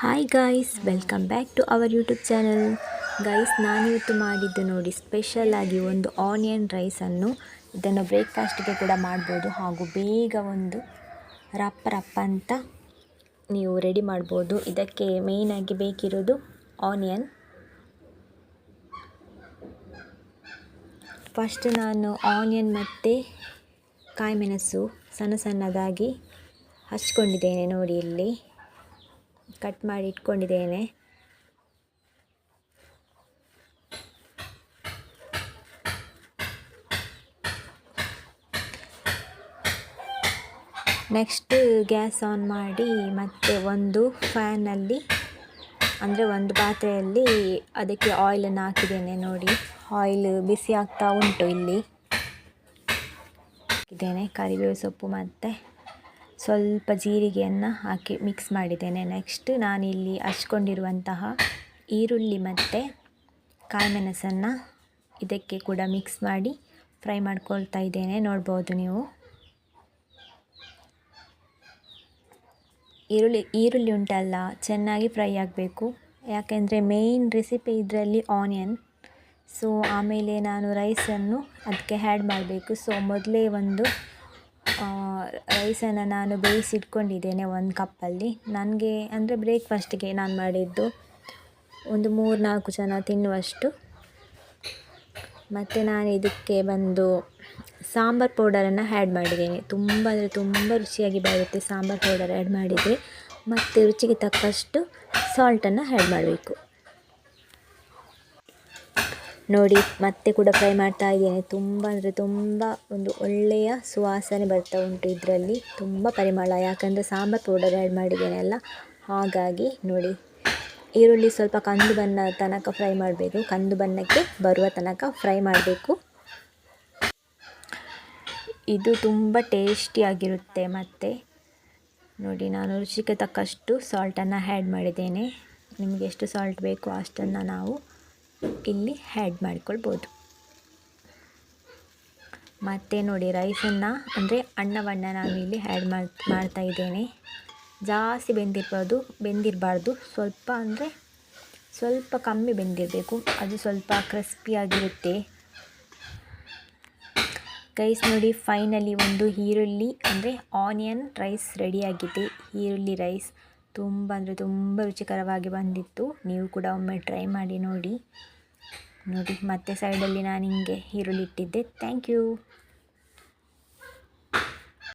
Hi guys welcome back to our YouTube channel guys ನಾನಿವತ್ತು ಮಾಡಿದ್ದು ನೋಡಿ ಸ್ಪೆಷಲ್ ಆಗಿ ಒಂದು ಆನಿಯನ್ ರೈಸನ್ನು ಇದನ್ನು ಬ್ರೇಕ್ಫಾಸ್ಟ್ಗೆ ಕೂಡ ಮಾಡ್ಬೋದು. ಹಾಗೂ ಬೇಗ ಒಂದು ರಪ್ಪ ರಪ್ಪ ಅಂತ ನೀವು ರೆಡಿ ಮಾಡ್ಬೋದು. ಇದಕ್ಕೆ ಮೇಯ್ನಾಗಿ ಬೇಕಿರೋದು ಆನಿಯನ್ ಫಸ್ಟ್ ನಾನು ಆನಿಯನ್ ಮತ್ತು ಕಾಯಿಮೆಣಸು ಸಣ್ಣ ಸಣ್ಣದಾಗಿ ಹಚ್ಕೊಂಡಿದ್ದೇನೆ ನೋಡಿ ಇಲ್ಲಿ. ಕಟ್ ಮಾಡಿ ಇಟ್ಕೊಂಡಿದ್ದೇನೆ. ನೆಕ್ಸ್ಟ್ ಗ್ಯಾಸ್ ಆನ್ ಮಾಡಿ ಮತ್ತೆ ಒಂದು ಫ್ಯಾನಲ್ಲಿ ಅಂದರೆ ಒಂದು ಪಾತ್ರೆಯಲ್ಲಿ ಅದಕ್ಕೆ ಆಯಿಲನ್ನು ಹಾಕಿದ್ದೇನೆ ನೋಡಿ. ಆಯಿಲ್ ಬಿಸಿ ಆಗ್ತಾ ಉಂಟು ಇಲ್ಲಿ. ಹಾಕಿದ್ದೇನೆ, ಕರಿಬೇವು ಸೊಪ್ಪು ಮತ್ತು. ಸ್ವಲ್ಪ ಜೀರಿಗೆಯನ್ನು ಹಾಕಿ ಮಿಕ್ಸ್ ಮಾಡಿದ್ದೇನೆ. ನೆಕ್ಸ್ಟ್ ನಾನಿಲ್ಲಿ ಹಚ್ಕೊಂಡಿರುವಂತಹ ಈರುಳ್ಳಿ ಮತ್ತು ಕಾಯಿಮೆಣಸನ್ನು ಇದಕ್ಕೆ ಕೂಡ ಮಿಕ್ಸ್ ಮಾಡಿ ಫ್ರೈ ಮಾಡ್ಕೊಳ್ತಾ ಇದ್ದೇನೆ. ನೋಡ್ಬೋದು ನೀವು. ಈರುಳ್ಳಿ ಈರುಳ್ಳಿ ಉಂಟಲ್ಲ, ಚೆನ್ನಾಗಿ ಫ್ರೈ ಆಗಬೇಕು. ಯಾಕೆಂದರೆ ಮೇಯ್ನ್ ರೆಸಿಪಿ ಇದರಲ್ಲಿ ಆನಿಯನ್ ಸೊ ಆಮೇಲೆ ನಾನು ರೈಸನ್ನು ಅದಕ್ಕೆ ಆ್ಯಡ್ ಮಾಡಬೇಕು. ಸೊ ಮೊದಲೇ ಒಂದು ರೈಸನ್ನು ನಾನು ಬೇಯಿಸಿಟ್ಕೊಂಡಿದ್ದೇನೆ ಒಂದು ಕಪ್ಪಲ್ಲಿ. ನನಗೆ ಅಂದರೆ ಬ್ರೇಕ್ಫಾಸ್ಟಿಗೆ ನಾನು ಮಾಡಿದ್ದು ಒಂದು ಮೂರು ನಾಲ್ಕು ಜನ ತಿನ್ನುವಷ್ಟು. ಮತ್ತು ನಾನು ಇದಕ್ಕೆ ಬಂದು ಸಾಂಬಾರು ಪೌಡರನ್ನು ಆ್ಯಡ್ ಮಾಡಿದ್ದೇನೆ. ತುಂಬ ಅಂದರೆ ತುಂಬ ರುಚಿಯಾಗಿ ಬರುತ್ತೆ ಸಾಂಬಾರು ಪೌಡರ್ ಆ್ಯಡ್ ಮಾಡಿದರೆ. ಮತ್ತು ರುಚಿಗೆ ತಕ್ಕಷ್ಟು ಸಾಲ್ಟನ್ನು ಆ್ಯಡ್ ಮಾಡಬೇಕು. ನೋಡಿ, ಮತ್ತೆ ಕೂಡ ಫ್ರೈ ಮಾಡ್ತಾ ಇದ್ದೇನೆ. ತುಂಬ ಅಂದರೆ ತುಂಬ ಒಂದು ಒಳ್ಳೆಯ ಸುವಾಸನೆ ಬರ್ತಾ ಉಂಟು ಇದರಲ್ಲಿ. ತುಂಬ ಪರಿಮಳ, ಯಾಕಂದರೆ ಸಾಂಬಾರು ಪೌಡರ್ ಆ್ಯಡ್ ಮಾಡಿದ್ದೇನೆ ಅಲ್ಲ. ಹಾಗಾಗಿ ನೋಡಿ, ಈರುಳ್ಳಿ ಸ್ವಲ್ಪ ಕಂದು ಬಣ್ಣ ತನಕ ಫ್ರೈ ಮಾಡಬೇಕು. ಕಂದು ಬಣ್ಣಕ್ಕೆ ಬರುವ ತನಕ ಫ್ರೈ ಮಾಡಬೇಕು. ಇದು ತುಂಬ ಟೇಸ್ಟಿಯಾಗಿರುತ್ತೆ ಮತ್ತು. ನೋಡಿ, ನಾನು ರುಚಿಗೆ ತಕ್ಕಷ್ಟು ಸಾಲ್ಟನ್ನು ಆ್ಯಡ್ ಮಾಡಿದ್ದೇನೆ. ನಿಮಗೆ ಎಷ್ಟು ಸಾಲ್ಟ್ ಬೇಕು ಅಷ್ಟನ್ನು ನಾವು ಇಲ್ಲಿ ಹ್ಯಾಡ್ ಮಾಡ್ಕೊಳ್ಬೋದು. ಮತ್ತು ನೋಡಿ ರೈಸನ್ನು ಅಂದರೆ ಅನ್ನವನ್ನು ನಾನು ಇಲ್ಲಿ ಹ್ಯಾಡ್ ಮಾಡಿ, ಮಾಡ್ತಾ ಇದ್ದೇನೆ. ಜಾಸ್ತಿ ಬೆಂದಿರ್ಬೋದು ಬೆಂದಿರಬಾರ್ದು. ಸ್ವಲ್ಪ ಅಂದರೆ ಸ್ವಲ್ಪ ಕಮ್ಮಿ ಬೆಂದಿರಬೇಕು. ಅದು ಸ್ವಲ್ಪ ಕ್ರಿಸ್ಪಿಯಾಗಿರುತ್ತೆ ಗೈಸ್ ನೋಡಿ ಫೈನಲಿ ಒಂದು ಈರುಳ್ಳಿ ಅಂದರೆ ಆನಿಯನ್ ರೈಸ್ ರೆಡಿಯಾಗಿದೆ ಈರುಳ್ಳಿ ರೈಸ್ ತುಂಬ ಅಂದರೆ ತುಂಬ ರುಚಿಕರವಾಗಿ ಬಂದಿತ್ತು. ನೀವು ಕೂಡ ಒಮ್ಮೆ ಟ್ರೈ ಮಾಡಿ ನೋಡಿ. ನೋಡಿ, ಮತ್ತೆ ಸೈಡಲ್ಲಿ ನಾನು ಹಿಂಗೆ ಈರುಳ್ಳಿ ಇಟ್ಟಿದ್ದೆ. Thank you